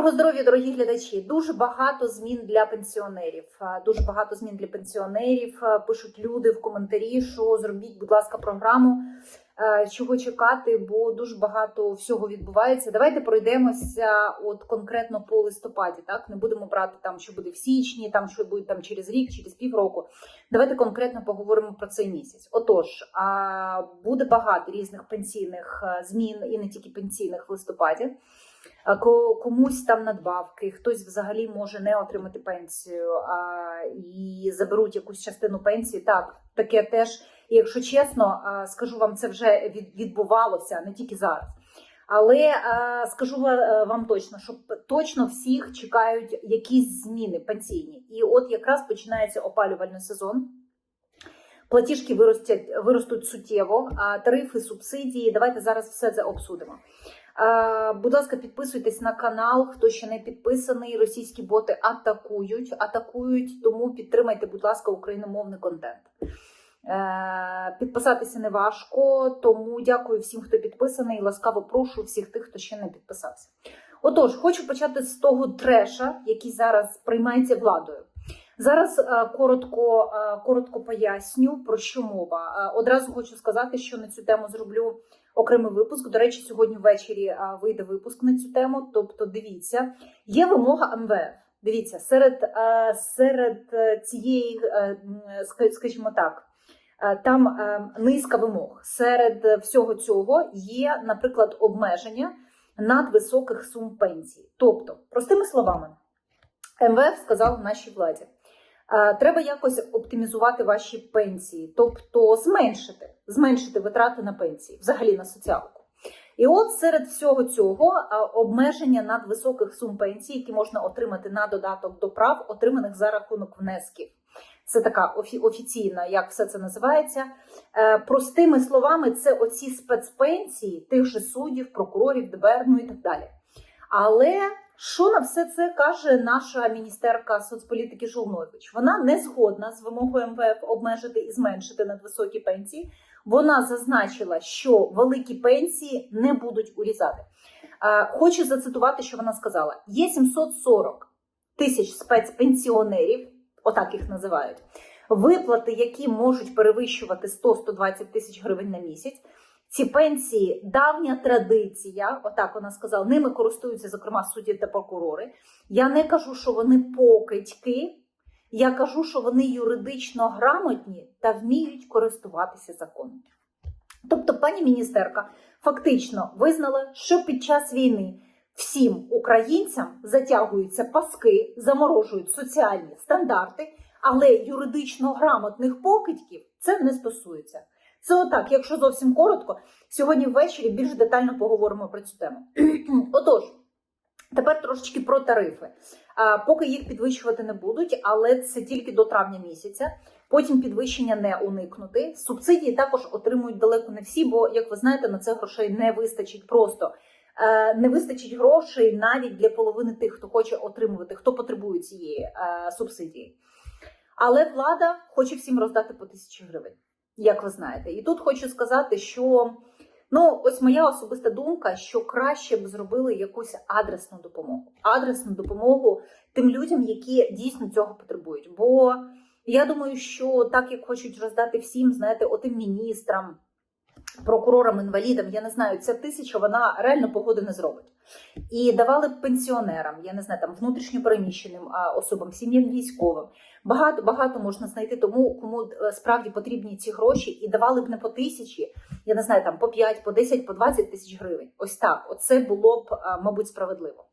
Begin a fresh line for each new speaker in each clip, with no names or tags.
Доброго здоров'я, дорогі глядачі. Дуже багато змін для пенсіонерів. Дуже багато змін для пенсіонерів. Пишуть люди в коментарі, що зробіть, будь ласка, програму, чого чекати, бо дуже багато всього відбувається. Давайте пройдемося от конкретно по листопаді. Так не будемо брати там, що буде в січні, там що буде там через рік, через півроку. Давайте конкретно поговоримо про цей місяць. Отож, а, буде багато різних пенсійних змін і не тільки пенсійних в листопаді. Ко- комусь там надбавки, хтось взагалі може не отримати пенсію а, і заберуть якусь частину пенсії. Так, таке теж. І якщо чесно, а, скажу вам, це вже відбувалося не тільки зараз. Але а, скажу е, вам точно, що точно всіх чекають якісь зміни пенсійні. І от якраз починається опалювальний сезон. Платіжки виростять, виростуть суттєво, а тарифи, субсидії. Давайте зараз все це обсудимо. Е, Будь ласка, підписуйтесь на канал. Хто ще не підписаний, російські боти атакують, атакують. Тому підтримайте, будь ласка, україномовний контент. Е, Підписатися не важко, тому дякую всім, хто підписаний. Ласкаво прошу всіх тих, хто ще не підписався. Отож, хочу почати з того треша, який зараз приймається владою. Зараз е, коротко, е, коротко поясню про що мова. Е, Одразу хочу сказати, що на цю тему зроблю окремий випуск. До речі, сьогодні ввечері вийде випуск на цю тему. Тобто, дивіться, є вимога МВФ. Дивіться, серед, серед цієї, скажімо так, там низка вимог. Серед всього цього є, наприклад, обмеження надвисоких сум пенсій. Тобто, простими словами, МВФ сказав нашій владі. Е, Треба якось оптимізувати ваші пенсії, тобто зменшити, зменшити витрати на пенсії, взагалі на соціалку. І от серед всього цього е, обмеження надвисоких сум пенсій, які можна отримати на додаток до прав, отриманих за рахунок внесків. Це така офі- офіційна, як все це називається. Е, Простими словами, це оці спецпенсії тих же суддів, прокурорів, ДБР, ну і так далі. Але що на все це каже наша міністерка соцполітики Жолнович? Вона не згодна з вимогою МВФ обмежити і зменшити надвисокі пенсії. Вона зазначила, що великі пенсії не будуть урізати. Хочу зацитувати, що вона сказала: є 740 тисяч спецпенсіонерів, отак їх називають. Виплати, які можуть перевищувати 100-120 тисяч гривень на місяць. Ці пенсії давня традиція, отак вона сказала, ними користуються, зокрема, судді та прокурори. Я не кажу, що вони покидьки, я кажу, що вони юридично грамотні та вміють користуватися законом. Тобто, пані міністерка фактично визнала, що під час війни всім українцям затягуються паски, заморожують соціальні стандарти, але юридично грамотних покидьків це не стосується. Це отак, якщо зовсім коротко, сьогодні ввечері більш детально поговоримо про цю тему. Отож, тепер трошечки про тарифи. Поки їх підвищувати не будуть, але це тільки до травня місяця. Потім підвищення не уникнути. Субсидії також отримують далеко не всі, бо, як ви знаєте, на це грошей не вистачить просто. Е, Не вистачить грошей навіть для половини тих, хто хоче отримувати, хто потребує цієї е, субсидії. Але влада хоче всім роздати по тисячі гривень, як ви знаєте. І тут хочу сказати, що ну, ось моя особиста думка, що краще б зробили якусь адресну допомогу. Адресну допомогу тим людям, які дійсно цього потребують. Бо я думаю, що так як хочуть роздати всім, знаєте, отим міністрам, прокурорам, інвалідам, я не знаю, ця тисяча вона реально погоди не зробить. І давали б пенсіонерам, я не знаю, там внутрішньопереміщеним а, особам, сім'ям військовим. Багато багато можна знайти тому, кому е, справді потрібні ці гроші, і давали б не по тисячі, я не знаю, там по 5, по 10, по 20 тисяч гривень. Ось так. Оце було б, мабуть, справедливо.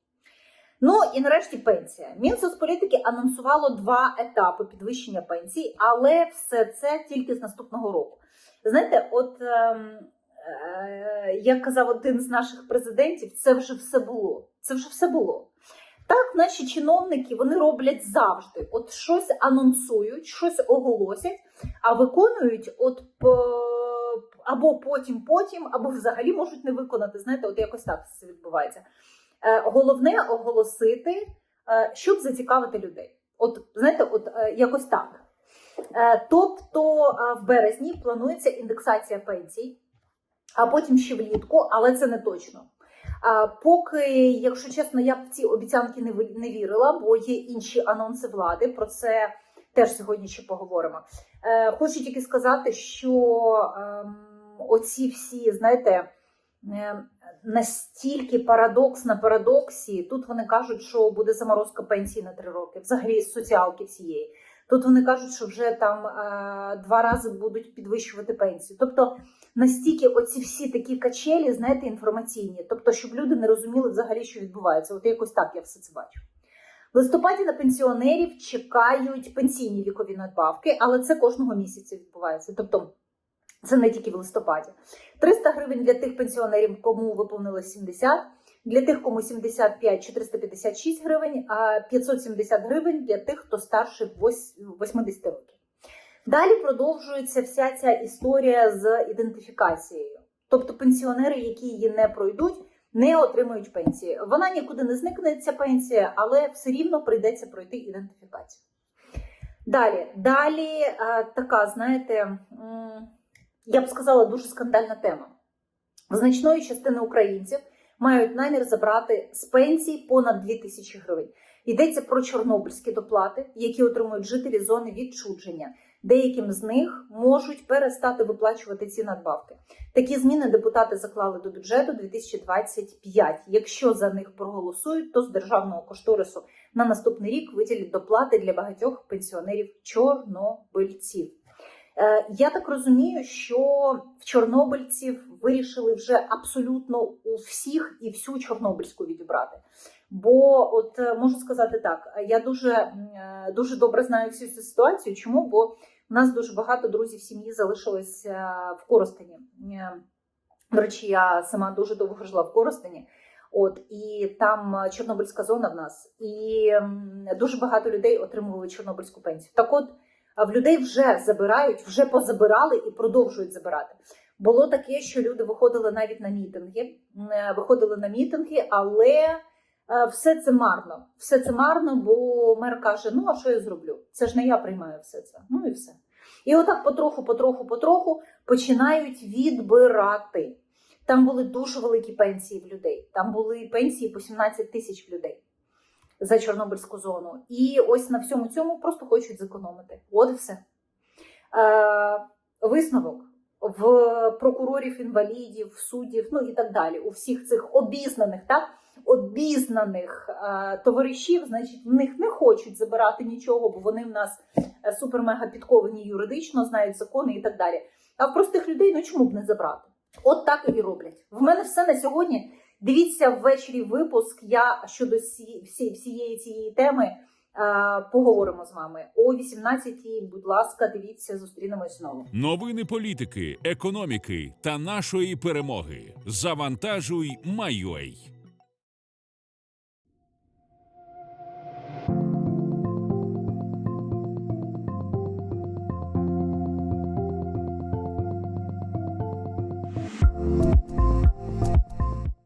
Ну і нарешті пенсія. Мінсоцполітики анонсувало два етапи підвищення пенсій, але все це тільки з наступного року. Знаєте, от ем, е, як казав один з наших президентів, це вже все було. Це вже все було. Так, наші чиновники вони роблять завжди. От щось анонсують, щось оголосять, а виконують от або потім, потім, або взагалі можуть не виконати. Знаєте, от якось так це відбувається. Е, Головне оголосити, е, щоб зацікавити людей. От знаєте, от якось так. Е, Тобто е, в березні планується індексація пенсій, а потім ще влітку, але це не точно. Поки, якщо чесно, я в ці обіцянки не вірила, бо є інші анонси влади. Про це теж сьогодні ще поговоримо. Е, хочу тільки сказати, що ем, оці всі, знаєте, е, настільки парадокс на парадоксі. Тут вони кажуть, що буде заморозка пенсії на три роки, взагалі соціалки всієї. Тут вони кажуть, що вже там е, два рази будуть підвищувати пенсію. Тобто настільки оці всі такі качелі, знаєте, інформаційні, тобто, щоб люди не розуміли взагалі, що відбувається. От якось так я все це бачу. В листопаді на пенсіонерів чекають пенсійні вікові надбавки, але це кожного місяця відбувається. Тобто це не тільки в листопаді. 300 гривень для тих пенсіонерів, кому виповнилось 70, для тих, кому 75 – 456 гривень, а 570 гривень для тих, хто старше 80 років. Далі продовжується вся ця історія з ідентифікацією. Тобто пенсіонери, які її не пройдуть, не отримують пенсії. Вона нікуди не зникне, ця пенсія, але все рівно прийдеться пройти ідентифікацію. Далі, далі е, така, знаєте, я б сказала, дуже скандальна тема. Значної частини українців мають намір забрати з пенсій понад 2 тисячі гривень. Йдеться про чорнобильські доплати, які отримують жителі зони відчудження. Деяким з них можуть перестати виплачувати ці надбавки. Такі зміни депутати заклали до бюджету 2025. Якщо за них проголосують, то з державного кошторису на наступний рік виділять доплати для багатьох пенсіонерів чорнобильців. Е, Я так розумію, що в чорнобильців вирішили вже абсолютно у всіх і всю чорнобильську відібрати. Бо, от е, можу сказати так, я дуже, е, дуже добре знаю всю цю ситуацію. Чому? Бо у нас дуже багато друзів сім'ї залишилось в Коростені. До речі, я сама дуже довго жила в Коростені. От і там Чорнобильська зона в нас, і дуже багато людей отримували Чорнобильську пенсію. Так от в людей вже забирають, вже позабирали і продовжують забирати. Було таке, що люди виходили навіть на мітинги, е, виходили на мітинги, але е, все це марно. Все це марно, бо мер каже: ну а що я зроблю? Це ж не я приймаю все це. Ну і все. І отак потроху, потроху, потроху починають відбирати. Там були дуже великі пенсії в людей. Там були пенсії по 17 тисяч людей за Чорнобильську зону. І ось на всьому цьому просто хочуть зекономити. От і все. Е, висновок в прокурорів, інвалідів, суддів, ну і так далі. У всіх цих обізнаних, так, обізнаних е, товаришів, значить, в них не хочуть забирати нічого, бо вони в нас е, супер-мега підковані юридично, знають закони і так далі. А в простих людей ну чому б не забрати? От так і роблять. В мене все на сьогодні. Дивіться ввечері випуск. Я щодо всі- всі- всієї цієї теми е, поговоримо з вами о 18-й. Будь ласка, дивіться, зустрінемось знову.
Новини політики, економіки та нашої перемоги. Завантажуй, Майой.